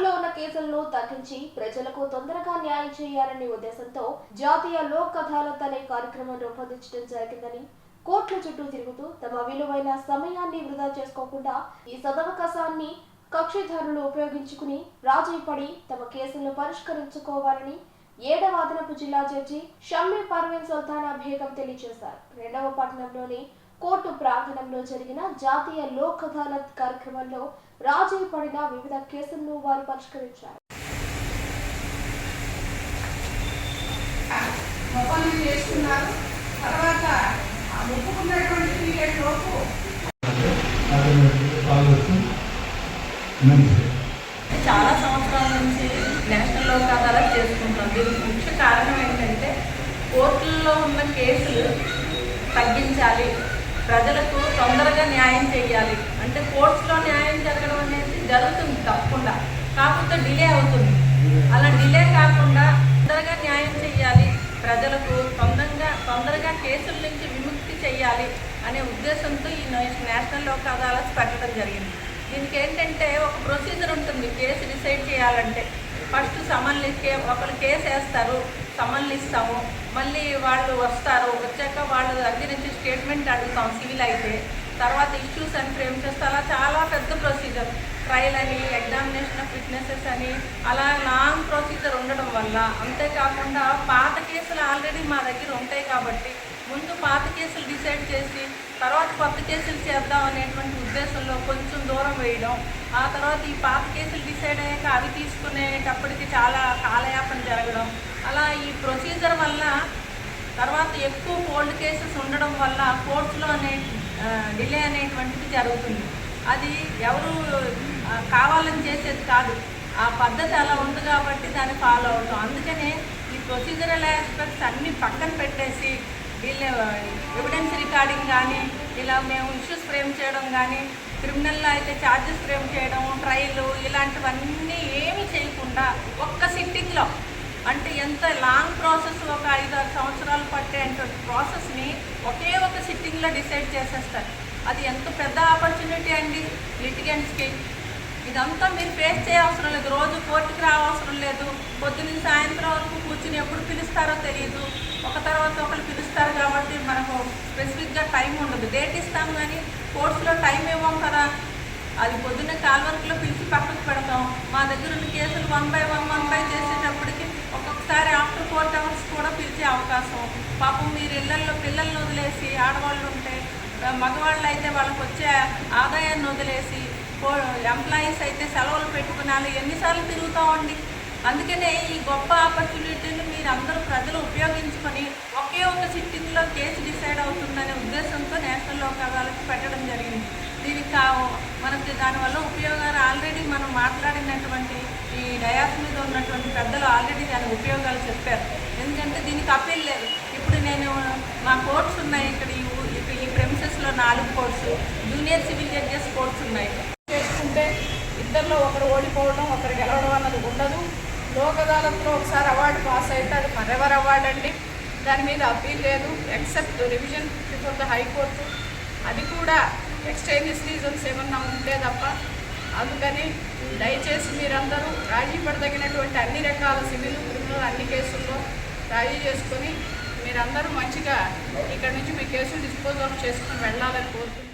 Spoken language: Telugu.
కోర్టులో ఉన్న కేసులను తగ్గించి ప్రజలకు తొందరగా న్యాయం చేయాలనే ఉద్దేశంతో జాతీయ లోక్ అదాలత్ అనే కార్యక్రమం రూపొందించడం జరిగిందని కోర్టుల చుట్టూ తిరుగుతూ తమ విలువైన సమయాన్ని వృధా చేసుకోకుండా ఈ సదవకాశాన్ని కక్షిదారులు ఉపయోగించుకుని రాజీ పడి తమ కేసులను పరిష్కరించుకోవాలని ఏడవ అదనపు జిల్లా జడ్జి షమ్మి పర్వీన్ సుల్తానా బేగం తెలియజేశారు. రెండవ పట్టణంలోని కోర్టు ప్రాంగణంలో జరిగిన జాతీయ లోక్ అదాలత్ కార్యక్రమంలో రాజీ పడిన వివిధ కేసులను వారు పరిష్కరించారు. చేసుకున్నారు. తర్వాత ఆ ఒప్పుకున్నటువంటి పీరియడ్ లోపు చాలా సంవత్సరాల నుంచి నేషనల్ లోక్ అదాలత్ చేసుకుంటాం దీనికి ముఖ్య కారణం ఏంటంటే కోర్టుల్లో ఉన్న కేసులు తగ్గించాలి. ప్రజలకు తొందరగా న్యాయం చేయాలి. అంటే కోర్టులో న్యాయం జరగడం అనేది జరుగుతుంది తప్పకుండా. కాకపోతే డిలే అవుతుంది. అలా డిలే కాకుండా తొందరగా న్యాయం చేయాలి. ప్రజలకు తొందరగా తొందరగా కేసుల నుంచి విముక్తి చేయాలి అనే ఉద్దేశంతో ఈ నేషనల్ లోక్ అదాలత్ పెట్టడం జరిగింది. దీనికి ఏంటంటే ఒక ప్రొసీజర్ ఉంటుంది. కేసు డిసైడ్ చేయాలంటే ఫస్ట్ సమన్లు ఒకరు కేసు వేస్తారు సమన్లు ఇస్తాము మళ్ళీ వాళ్ళు వస్తారు. వచ్చాక వాళ్ళ దగ్గర నుంచి స్టేట్మెంట్ అడుగుతాం సివిల్ అయితే. తర్వాత ఇష్యూస్ అని ఫ్రేమ్ చేస్తే అలా చాలా పెద్ద ప్రొసీజర్ ట్రయల్ అని ఎగ్జామినేషన్ ఆఫ్ ఫిట్నెసెస్ అని అలా లాంగ్ ప్రొసీజర్ ఉండడం వల్ల. అంతేకాకుండా పాత కేసులు ఆల్రెడీ మా దగ్గర ఉంటాయి కాబట్టి ముందు పాత కేసులు డిసైడ్ చేసి తర్వాత కొత్త కేసులు చేద్దాం అనేటువంటి ఉద్దేశం వేయడం. ఆ తర్వాత ఈ పాత కేసులు డిసైడ్ అయ్యాక అవి తీసుకునేటప్పటికి చాలా కాలయాపన జరగడం. అలా ఈ ప్రొసీజర్ వల్ల తర్వాత ఎక్కువ కోల్డ్ కేసెస్ ఉండడం వల్ల కోర్టులో అనే డిలే అనేటువంటిది జరుగుతుంది. అది ఎవరు కావాలని చేసేది కాదు. ఆ పద్ధతి అలా ఉంది కాబట్టి దాన్ని ఫాలో అవుతాం. అందుకనే ఈ ప్రొసీజరల్ ఆస్పెక్ట్స్ అన్నీ పక్కన పెట్టేసి వీళ్ళ ఎవిడెన్స్ రికార్డింగ్ కానీ ఇలా మేము ఇష్యూస్ ఫ్రేమ్ చేయడం కానీ క్రిమినల్లో అయితే ఛార్జెస్ ఫ్రేమ్ చేయడం ట్రయల్ ఇలాంటివన్నీ ఏమి చేయకుండా ఒక్క సిట్టింగ్లో అంటే ఎంత లాంగ్ ప్రాసెస్ ఒక ఐదు ఆరు సంవత్సరాలు పట్టేటువంటి ప్రాసెస్ని ఒకే ఒక సిట్టింగ్లో డిసైడ్ చేసేస్తారు. అది ఎంత పెద్ద ఆపర్చునిటీ అండి? లిటిగెంట్స్కి ఇదంతా మీరు ఫేస్ చేయవసరం లేదు. రోజు కోర్టుకి రావసరం లేదు. పొద్దున్న సాయంత్రం వరకు కూర్చుని ఎప్పుడు పిలుస్తారో తెలియదు ఒక తర్వాత ఒకరు పిలుస్తారు కాబట్టి మనకు స్పెసిఫిక్గా టైం ఉండదు. డేట్ ఇస్తాం కానీ కోర్సులో టైం ఇవ్వం కదా. అది పొద్దున్న కాల్వర్క్లో పిలిచి పక్కకు పెడతాం. మా దగ్గర ఉన్న కేసులు one by one one by చేసేటప్పటికి ఒక్కొక్కసారి ఆఫ్టర్ ఫోర్ అవర్స్ కూడా పిలిచే అవకాశం. పాపం మీరు ఇళ్ళల్లో పిల్లల్ని వదిలేసి ఆడవాళ్ళు ఉంటే మగవాళ్ళు అయితే వాళ్ళకి వచ్చే ఆదాయాన్ని వదిలేసి ఎంప్లాయీస్ అయితే సెలవులు పెట్టుకున్నాను ఎన్నిసార్లు తిరుగుతామండి. అందుకనే ఈ గొప్ప ఆపర్చునిటీ మీరు అందరూ ప్రజలు ఉపయోగించుకొని ఒకే ఒక సిట్టింగ్లో కేసు డిసైడ్ అవుతుందనే ఉద్దేశంతో నేషనల్ లోక్ అదాలత్ పెట్టడం జరిగింది. దీనికి కా మనకి దానివల్ల ఉపయోగాలు ఆల్రెడీ మనం మాట్లాడినటువంటి ఈ డయాస్ మీద ఉన్నటువంటి పెద్దలు ఆల్రెడీ దాని ఉపయోగాలు చెప్పారు. ఎందుకంటే దీనికి అప్పీల్ లేదు. ఇప్పుడు నేను మా కోర్ట్స్ ఉన్నాయి ఇక్కడ ఈ ఇక్కడ ఈ ప్రెమిసెస్లో నాలుగు courts junior civil judges courts ఉన్నాయి. చేసుకుంటే ఇద్దరిలో ఒకరు ఓడిపోవడం ఒకరు గెలవడం అన్నది ఉండదు. లోక్ అదాలత్లో ఒకసారి అవార్డు పాస్ అయితే అది ఫరెవర్ అవార్డు అండి? దాని మీద అప్పీల్ లేదు. Except revision before the high court అది కూడా ఎక్స్చేంజెస్ రీజన్స్ ఏమన్నా ఉంటే తప్ప. అందుకని దయచేసి మీరందరూ రాజీ పడదగినటువంటి అన్ని రకాల సివిల్ క్రిమినల్ అన్ని కేసుల్లో రాజీ చేసుకొని మీరందరూ మంచిగా ఇక్కడ నుంచి మీ కేసులు డిస్పోజ్ ఆఫ్ చేసుకుని వెళ్ళాలని కోరుతున్నాను.